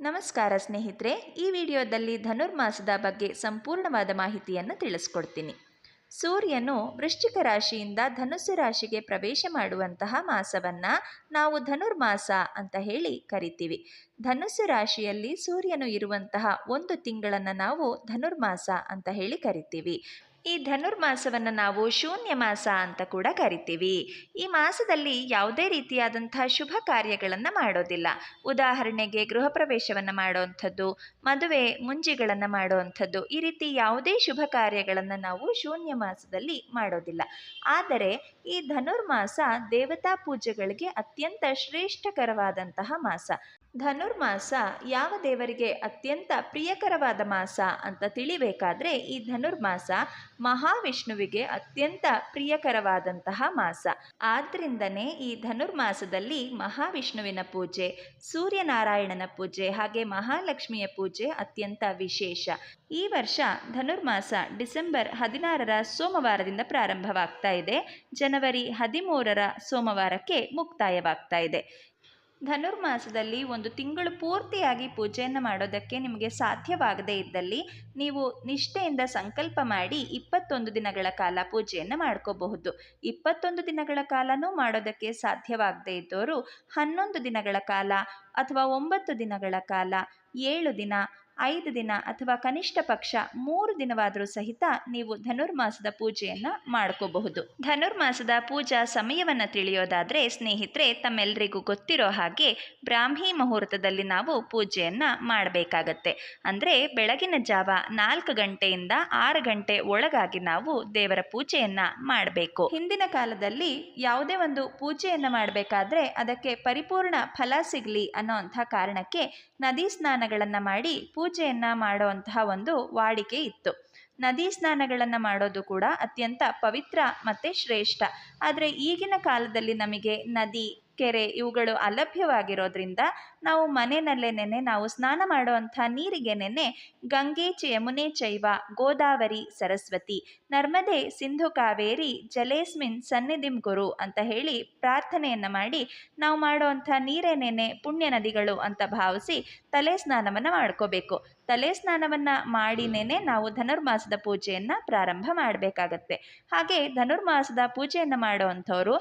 ನಮಸ್ಕಾರ ಸ್ನೇಹಿತರೆ, ಈ ವಿಡಿಯೋದಲ್ಲಿ ಧನುರ್ಮಾಸದ ಬಗ್ಗೆ ಸಂಪೂರ್ಣವಾದ ಮಾಹಿತಿಯನ್ನು ತಿಳಿಸ್ಕೊಡ್ತೀನಿ. ಸೂರ್ಯನು ವೃಶ್ಚಿಕ ರಾಶಿಯಿಂದ ಧನುಸ್ಸು ರಾಶಿಗೆ ಪ್ರವೇಶ ಮಾಡುವಂತಹ ಮಾಸವನ್ನು ನಾವು ಧನುರ್ಮಾಸ ಅಂತ ಹೇಳಿ ಕರಿತೀವಿ. ಧನುಸ್ಸು ರಾಶಿಯಲ್ಲಿ ಸೂರ್ಯನು ಇರುವಂತಹ ಒಂದು ತಿಂಗಳನ್ನು ನಾವು ಧನುರ್ಮಾಸ ಅಂತ ಹೇಳಿ ಕರಿತೀವಿ. ಈ ಧನುರ್ಮಾಸವನ್ನು ನಾವು ಶೂನ್ಯ ಮಾಸ ಅಂತ ಕೂಡ ಕರಿತೀವಿ. ಈ ಮಾಸದಲ್ಲಿ ಯಾವುದೇ ರೀತಿಯಾದಂತಹ ಶುಭ ಕಾರ್ಯಗಳನ್ನು ಮಾಡೋದಿಲ್ಲ. ಉದಾಹರಣೆಗೆ ಗೃಹ ಪ್ರವೇಶವನ್ನು ಮಾಡುವಂಥದ್ದು ಮದುವೆ ಮುಂಜಿಗಳನ್ನು ಮಾಡುವಂಥದ್ದು ಈ ರೀತಿ ಯಾವುದೇ ಶುಭ ಕಾರ್ಯಗಳನ್ನು ನಾವು ಶೂನ್ಯ ಮಾಸದಲ್ಲಿ ಮಾಡೋದಿಲ್ಲ. ಆದರೆ ಈ ಧನುರ್ಮಾಸ ದೇವತಾ ಪೂಜೆಗಳಿಗೆ ಅತ್ಯಂತ ಶ್ರೇಷ್ಠಕರವಾದಂತಹ ಮಾಸ. ಧನುರ್ಮಾಸ ಯಾವ ದೇವರಿಗೆ ಅತ್ಯಂತ ಪ್ರಿಯಕರವಾದ ಮಾಸ ಅಂತ ತಿಳಿಬೇಕಾದ್ರೆ ಈ ಧನುರ್ಮಾಸ ಮಹಾವಿಷ್ಣುವಿಗೆ ಅತ್ಯಂತ ಪ್ರಿಯಕರವಾದಂತಹ ಮಾಸ. ಆದ್ರಿಂದನೇ ಈ ಧನುರ್ಮಾಸದಲ್ಲಿ ಮಹಾವಿಷ್ಣುವಿನ ಪೂಜೆ, ಸೂರ್ಯನಾರಾಯಣನ ಪೂಜೆ ಹಾಗೆ ಮಹಾಲಕ್ಷ್ಮಿಯ ಪೂಜೆ ಅತ್ಯಂತ ವಿಶೇಷ. ಈ ವರ್ಷ ಧನುರ್ಮಾಸ ಡಿಸೆಂಬರ್ ಹದಿನಾರರ ಸೋಮವಾರದಿಂದ ಪ್ರಾರಂಭವಾಗ್ತಾ ಇದೆ. ಜನವರಿ ಹದಿಮೂರರ ಸೋಮವಾರಕ್ಕೆ ಮುಕ್ತಾಯವಾಗ್ತಾ ಇದೆ. ಧನುರ್ಮಾಸದಲ್ಲಿ ಒಂದು ತಿಂಗಳು ಪೂರ್ತಿಯಾಗಿ ಪೂಜೆಯನ್ನು ಮಾಡೋದಕ್ಕೆ ನಿಮಗೆ ಸಾಧ್ಯವಾಗದೇ ಇದ್ದಲ್ಲಿ ನೀವು ನಿಷ್ಠೆಯಿಂದ ಸಂಕಲ್ಪ ಮಾಡಿ ಇಪ್ಪತ್ತೊಂದು ದಿನಗಳ ಕಾಲ ಪೂಜೆಯನ್ನು ಮಾಡ್ಕೋಬಹುದು. ಇಪ್ಪತ್ತೊಂದು ದಿನಗಳ ಕಾಲನೂ ಮಾಡೋದಕ್ಕೆ ಸಾಧ್ಯವಾಗದೇ ಇದ್ದವರು ಹನ್ನೊಂದು ದಿನಗಳ ಕಾಲ ಅಥವಾ ಒಂಬತ್ತು ದಿನಗಳ ಕಾಲ, ಏಳು ದಿನ ಐದು ದಿನ ಅಥವಾ ಕನಿಷ್ಠ ಪಕ್ಷ ಮೂರು ದಿನವಾದರೂ ಸಹಿತ ನೀವು ಧನುರ್ಮಾಸದ ಪೂಜೆಯನ್ನು ಮಾಡ್ಕೋಬಹುದು. ಧನುರ್ಮಾಸದ ಪೂಜಾ ಸಮಯವನ್ನ ತಿಳಿಯೋದಾದ್ರೆ ಸ್ನೇಹಿತರೆ ತಮ್ಮೆಲ್ಲರಿಗೂ ಗೊತ್ತಿರೋ ಹಾಗೆ ಬ್ರಾಹ್ಮಿ ಮುಹೂರ್ತದಲ್ಲಿ ನಾವು ಪೂಜೆಯನ್ನು ಮಾಡಬೇಕಾಗತ್ತೆ. ಅಂದ್ರೆ ಬೆಳಗಿನ ಜಾವ ನಾಲ್ಕು ಗಂಟೆಯಿಂದ ಆರು ಗಂಟೆ ಒಳಗಾಗಿ ನಾವು ದೇವರ ಪೂಜೆಯನ್ನು ಮಾಡಬೇಕು. ಹಿಂದಿನ ಕಾಲದಲ್ಲಿ ಯಾವುದೇ ಒಂದು ಪೂಜೆಯನ್ನು ಮಾಡಬೇಕಾದ್ರೆ ಅದಕ್ಕೆ ಪರಿಪೂರ್ಣ ಫಲ ಸಿಗ್ಲಿ ಅನ್ನೋ ಕಾರಣಕ್ಕೆ ನದಿ ಸ್ನಾನಗಳನ್ನು ಮಾಡಿ ಪೂಜೆಯನ್ನು ಮಾಡುವಂತಹ ಒಂದು ವಾಡಿಕೆ ಇತ್ತು. ನದಿ ಸ್ನಾನಗಳನ್ನು ಮಾಡೋದು ಕೂಡ ಅತ್ಯಂತ ಪವಿತ್ರ ಮತ್ತು ಶ್ರೇಷ್ಠ. ಆದರೆ ಈಗಿನ ಕಾಲದಲ್ಲಿ ನಮಗೆ ನದಿ ಕೆರೆ ಇವುಗಳು ಅಲಭ್ಯವಾಗಿರೋದ್ರಿಂದ ನಾವು ಮನೆಯಲ್ಲೇ ನೆನೆ ನಾವು ಸ್ನಾನ ಮಾಡುವಂಥ ನೀರಿಗೆ ನೆನೆ ಗಂಗೆ ಚ ಯಮುನೆ ಚೈವ, ಗೋದಾವರಿ, ಸರಸ್ವತಿ, ನರ್ಮದೆ, ಸಿಂಧು ಕಾವೇರಿ, ಜಲೇಸ್ಮಿನ್, ಸನ್ನಿಧಿಂ ಗುರು ಅಂತ ಹೇಳಿ ಪ್ರಾರ್ಥನೆಯನ್ನು ಮಾಡಿ ನಾವು ಮಾಡುವಂಥ ನೀರೇ ನೆನೆ ಪುಣ್ಯ ನದಿಗಳು ಅಂತ ಭಾವಿಸಿ ತಲೆ ಸ್ನಾನವನ್ನು ಮಾಡ್ಕೋಬೇಕು. ತಲೆ ಸ್ನಾನವನ್ನು ಮಾಡಿನೇನೆ ನಾವು ಧನುರ್ಮಾಸದ ಪೂಜೆಯನ್ನು ಪ್ರಾರಂಭ ಮಾಡಬೇಕಾಗತ್ತೆ. ಹಾಗೆ ಧನುರ್ಮಾಸದ ಪೂಜೆಯನ್ನು ಮಾಡುವಂಥವ್ರು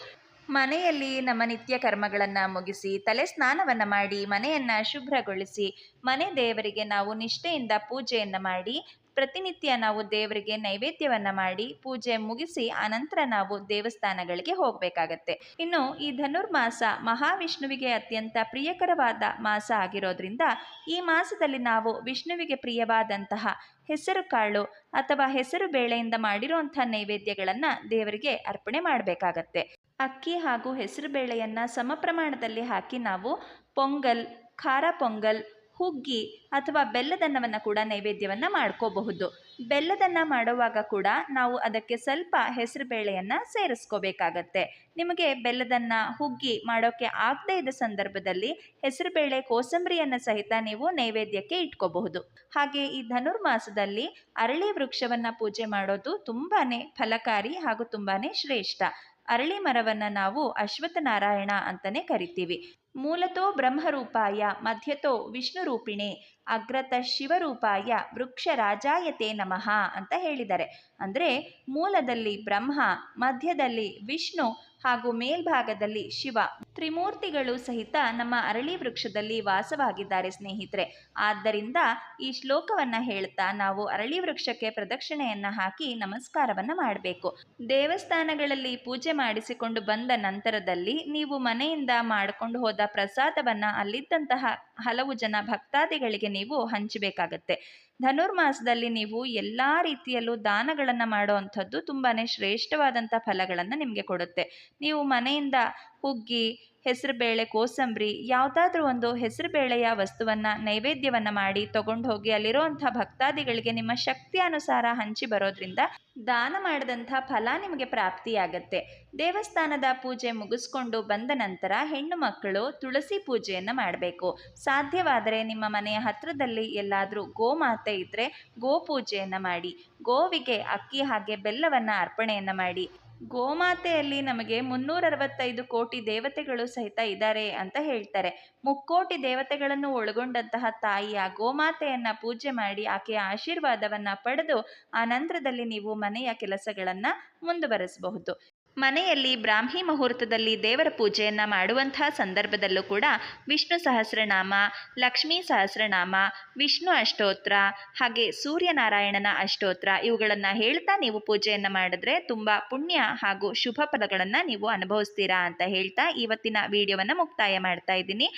ಮನೆಯಲ್ಲಿ ನಮ್ಮ ನಿತ್ಯ ಕರ್ಮಗಳನ್ನು ಮುಗಿಸಿ, ತಲೆ ಸ್ನಾನವನ್ನು ಮಾಡಿ, ಮನೆಯನ್ನು ಶುಭ್ರಗೊಳಿಸಿ, ಮನೆ ದೇವರಿಗೆ ನಾವು ನಿಷ್ಠೆಯಿಂದ ಪೂಜೆಯನ್ನು ಮಾಡಿ, ಪ್ರತಿನಿತ್ಯ ನಾವು ದೇವರಿಗೆ ನೈವೇದ್ಯವನ್ನು ಮಾಡಿ, ಪೂಜೆ ಮುಗಿಸಿ, ಆನಂತರ ನಾವು ದೇವಸ್ಥಾನಗಳಿಗೆ ಹೋಗಬೇಕಾಗತ್ತೆ. ಇನ್ನು ಈ ಧನುರ್ಮಾಸ ಮಹಾವಿಷ್ಣುವಿಗೆ ಅತ್ಯಂತ ಪ್ರಿಯಕರವಾದ ಮಾಸ ಆಗಿರೋದ್ರಿಂದ, ಈ ಮಾಸದಲ್ಲಿ ನಾವು ವಿಷ್ಣುವಿಗೆ ಪ್ರಿಯವಾದಂತಹ ಹೆಸರು ಕಾಳು ಅಥವಾ ಹೆಸರು ಬೇಳೆಯಿಂದ ಮಾಡಿರುವಂಥ ನೈವೇದ್ಯಗಳನ್ನು ದೇವರಿಗೆ ಅರ್ಪಣೆ ಮಾಡಬೇಕಾಗತ್ತೆ. ಅಕ್ಕಿ ಹಾಗೂ ಹೆಸರು ಬೇಳೆಯನ್ನು ಸಮ ಪ್ರಮಾಣದಲ್ಲಿ ಹಾಕಿ ನಾವು ಪೊಂಗಲ್, ಖಾರ ಪೊಂಗಲ್, ಹುಗ್ಗಿ ಅಥವಾ ಬೆಲ್ಲದನ್ನವನ್ನು ಕೂಡ ನೈವೇದ್ಯವನ್ನು ಮಾಡ್ಕೋಬಹುದು. ಬೆಲ್ಲದನ್ನ ಮಾಡುವಾಗ ಕೂಡ ನಾವು ಅದಕ್ಕೆ ಸ್ವಲ್ಪ ಹೆಸರು ಬೇಳೆಯನ್ನು ಸೇರಿಸ್ಕೋಬೇಕಾಗತ್ತೆ. ನಿಮಗೆ ಬೆಲ್ಲದನ್ನ ಹುಗ್ಗಿ ಮಾಡೋಕ್ಕೆ ಆಗದೇ ಇದ್ದ ಸಂದರ್ಭದಲ್ಲಿ ಹೆಸರುಬೇಳೆ ಕೋಸಂಬರಿಯನ್ನು ಸಹಿತ ನೀವು ನೈವೇದ್ಯಕ್ಕೆ ಇಟ್ಕೋಬಹುದು. ಹಾಗೆ ಈ ಧನುರ್ಮಾಸದಲ್ಲಿ ಅರಳಿ ವೃಕ್ಷವನ್ನು ಪೂಜೆ ಮಾಡೋದು ತುಂಬಾ ಫಲಕಾರಿ ಹಾಗೂ ತುಂಬಾ ಶ್ರೇಷ್ಠ. ಅರಳಿ ಮರವನ್ನು ನಾವು ಅಶ್ವತ್ಥ ನಾರಾಯಣ ಅಂತಲೇ ಕರಿತೀವಿ. ಮೂಲತೋ ಬ್ರಹ್ಮರೂಪಾಯ, ಮಧ್ಯತೋ ವಿಷ್ಣು ಅಗ್ರತಃ ಅಗ್ರತ ಶಿವರೂಪಾಯ, ವೃಕ್ಷ ರಾಜಾಯತೆ ನಮಃ ಅಂತ ಹೇಳಿದ್ದಾರೆ ಅಂದರೆ ಮೂಲದಲ್ಲಿ ಬ್ರಹ್ಮ, ಮಧ್ಯದಲ್ಲಿ ವಿಷ್ಣು ಹಾಗೂ ಮೇಲ್ಭಾಗದಲ್ಲಿ ಶಿವ. ತ್ರಿಮೂರ್ತಿಗಳು ಸಹಿತ ನಮ್ಮ ಅರಳಿ ವೃಕ್ಷದಲ್ಲಿ ವಾಸವಾಗಿದ್ದಾರೆ ಸ್ನೇಹಿತರೆ. ಆದ್ದರಿಂದ ಈ ಶ್ಲೋಕವನ್ನು ಹೇಳ್ತಾ ನಾವು ಅರಳಿ ವೃಕ್ಷಕ್ಕೆ ಪ್ರದಕ್ಷಿಣೆಯನ್ನು ಹಾಕಿ ನಮಸ್ಕಾರವನ್ನು ಮಾಡಬೇಕು. ದೇವಸ್ಥಾನಗಳಲ್ಲಿ ಪೂಜೆ ಮಾಡಿಸಿಕೊಂಡು ಬಂದ ನಂತರದಲ್ಲಿ ನೀವು ಮನೆಯಿಂದ ಮಾಡಿಕೊಂಡು ಹೋದ ಪ್ರಸಾದವನ್ನು ಅಲ್ಲಿದ್ದಂತಹ ಹಲವು ಜನ ಭಕ್ತಾದಿಗಳಿಗೆ ನೀವು ಹಂಚಬೇಕಾಗತ್ತೆ. ಧನುರ್ಮಾಸದಲ್ಲಿ ನೀವು ಎಲ್ಲ ರೀತಿಯಲ್ಲೂ ದಾನಗಳನ್ನು ಮಾಡುವಂಥದ್ದು ತುಂಬಾ ಶ್ರೇಷ್ಠವಾದಂಥ ಫಲಗಳನ್ನು ನಿಮಗೆ ಕೊಡುತ್ತೆ. ನೀವು ಮನೆಯಿಂದ ಹುಗ್ಗಿ, ಹೆಸರುಬೇಳೆ, ಕೋಸಂಬರಿ ಯಾವುದಾದ್ರೂ ಒಂದು ಹೆಸರುಬೇಳೆಯ ವಸ್ತುವನ್ನು, ನೈವೇದ್ಯವನ್ನು ಮಾಡಿ ತಗೊಂಡು ಹೋಗಿ ಅಲ್ಲಿರುವಂಥ ಭಕ್ತಾದಿಗಳಿಗೆ ನಿಮ್ಮ ಶಕ್ತಿ ಅನುಸಾರ ಹಂಚಿ ಬರೋದ್ರಿಂದ ದಾನ ಮಾಡಿದಂಥ ಫಲ ನಿಮಗೆ ಪ್ರಾಪ್ತಿಯಾಗತ್ತೆ. ದೇವಸ್ಥಾನದ ಪೂಜೆ ಮುಗಿಸ್ಕೊಂಡು ಬಂದ ನಂತರ ಹೆಣ್ಣು ಮಕ್ಕಳು ತುಳಸಿ ಪೂಜೆಯನ್ನು ಮಾಡಬೇಕು. ಸಾಧ್ಯವಾದರೆ ನಿಮ್ಮ ಮನೆಯ ಹತ್ತಿರದಲ್ಲಿ ಎಲ್ಲಾದರೂ ಗೋಮಾತೆ ಇದ್ದರೆ ಗೋ ಪೂಜೆಯನ್ನ ಮಾಡಿ, ಗೋವಿಗೆ ಅಕ್ಕಿ ಹಾಗೆ ಬೆಲ್ಲವನ್ನು ಅರ್ಪಣೆಯನ್ನು ಮಾಡಿ, ಗೋಮಾತೆಯಲ್ಲಿ ನಮಗೆ ಮುನ್ನೂರ ಅರವತ್ತೈದು ಕೋಟಿ ದೇವತೆಗಳು ಸಹಿತ ಇದ್ದಾರೆ ಅಂತ ಹೇಳ್ತಾರೆ. ಮುಕ್ಕೋಟಿ ದೇವತೆಗಳನ್ನು ಒಳಗೊಂಡಂತಹ ತಾಯಿಯ ಗೋಮಾತೆಯನ್ನ ಪೂಜೆ ಮಾಡಿ ಆಕೆಯ ಆಶೀರ್ವಾದವನ್ನ ಪಡೆದು, ಆ ನಂತರದಲ್ಲಿ ನೀವು ಮನೆಯ ಕೆಲಸಗಳನ್ನು ಮುಂದುವರಿಸಬಹುದು. ಮನೆಯಲ್ಲಿ ಬ್ರಾಹ್ಮಿ ಮುಹೂರ್ತದಲ್ಲಿ ದೇವರ ಪೂಜೆಯನ್ನು ಮಾಡುವಂತಹ ಸಂದರ್ಭದಲ್ಲೂ ಕೂಡ ವಿಷ್ಣು ಸಹಸ್ರನಾಮ, ಲಕ್ಷ್ಮೀ ಸಹಸ್ರನಾಮ, ವಿಷ್ಣು ಅಷ್ಟೋತ್ರ, ಹಾಗೆ ಸೂರ್ಯನಾರಾಯಣನ ಅಷ್ಟೋತ್ರ ಇವುಗಳನ್ನು ಹೇಳ್ತಾ ನೀವು ಪೂಜೆಯನ್ನು ಮಾಡಿದ್ರೆ ತುಂಬ ಪುಣ್ಯ ಹಾಗೂ ಶುಭ ಫಲಗಳನ್ನು ನೀವು ಅನುಭವಿಸ್ತೀರಾ ಅಂತ ಹೇಳ್ತಾ ಇವತ್ತಿನ ವಿಡಿಯೋವನ್ನು ಮುಕ್ತಾಯ ಮಾಡ್ತಾ ಇದ್ದೀನಿ.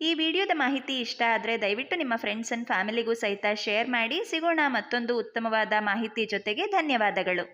ಈ ವಿಡಿಯೋದ ಮಾಹಿತಿ ಇಷ್ಟ ಆದರೆ ದಯವಿಟ್ಟು ನಿಮ್ಮ ಫ್ರೆಂಡ್ಸ್ ಆ್ಯಂಡ್ ಫ್ಯಾಮಿಲಿಗೂ ಸಹಿತ ಶೇರ್ ಮಾಡಿ. ಸಿಗೋಣ ಮತ್ತೊಂದು ಉತ್ತಮವಾದ ಮಾಹಿತಿ ಜೊತೆಗೆ ಧನ್ಯವಾದಗಳು.